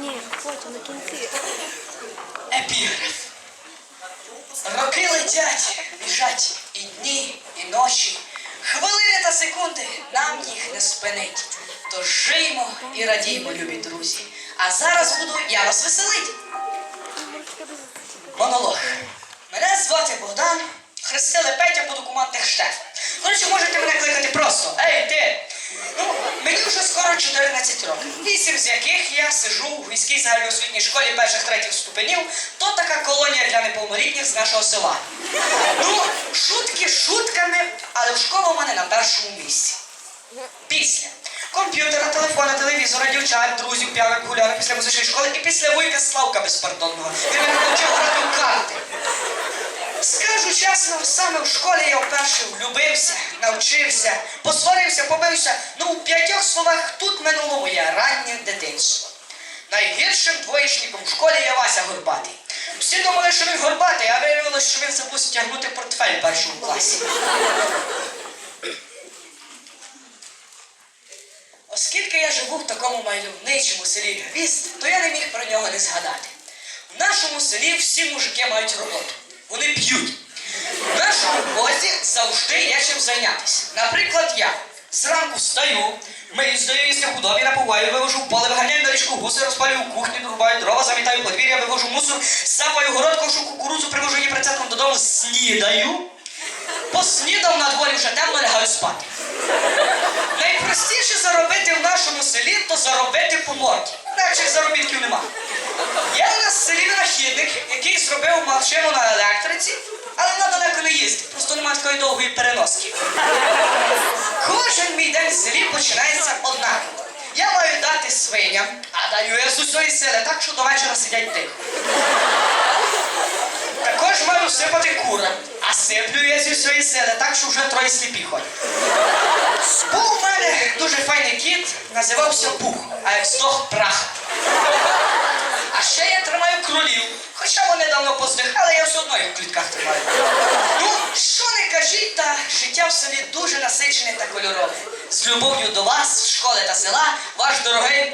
Ні, потім на кінці. Епіграф. Роки летять, біжать і дні, і ночі. Хвилини та секунди нам їх не спинить. Тож жиймо і радіймо, любі друзі. А зараз буду я вас веселить. Монолог. Мене звати Богдан, хрестили Петя по документах Штеф. Коротше, можете мене кликати просто. Ей, ти! Ну, мені вже скоро 14 років. Вісім з яких я сижу у війській загальноосвітній школі перших третіх ступенів, то така колонія для неповнолітніх з нашого села. Ну, шутки шутками, але в школа у мене на першому місці. Після комп'ютера, телефона, телевізора, дівчат, друзів, п'яних гулянок після музичної школи і після вуйка Славка безпардонного. Він мене навчив грати в карти. Скажу чесно, саме в школі я вперше влюбився, навчився, посварився, побився. Ну, в п'ятьох словах тут минуло моє раннє дитинство. Найгіршим двоєчником в школі є Вася Горбатий. Всі думали, що він горбатий, а виявилося, що він забув стягнути портфель в першому класі. Оскільки я живу в такому мальовничому селі Гвізд, то я не міг про нього не згадати. В нашому селі всі мужики мають роботу. Вони п'ють. В нашому возі завжди є чим зайнятися. Наприклад, я зранку встаю, мию, здаю їсти худобі, напуваю, вивожу в поле, виганяю на гуси, розпалюю кухню, дорубаю дрова, замітаю подвір'я, вивожу мусор, сапаю город, кошу кукурудзу, привожу її прицепом додому, снідаю. Поснідав на дворі вже темно, лягаю спати. Найпростіше заробити в нашому селі, то заробити по морді. Інакших заробітків нема. Є у нас в селі винахідник, який зробив машину на електриці, але вона далеко не їздить, просто немає такої довгої переноски. А даю я з усієї сили, так що до вечора сидять тихо. Також маю сипати кура, а сиплю я зі всієї сили, так що вже троє сліпі ходять. Був у мене дуже файний кіт, називався Пух, а як здох прах. А ще я тримаю кролів, хоча вони давно поздихали, я все одно їх в клітках тримаю. Ну, що не кажіть, та життя в селі дуже насичене та кольорове. З любов'ю до вас, школи та села, ваш дорогий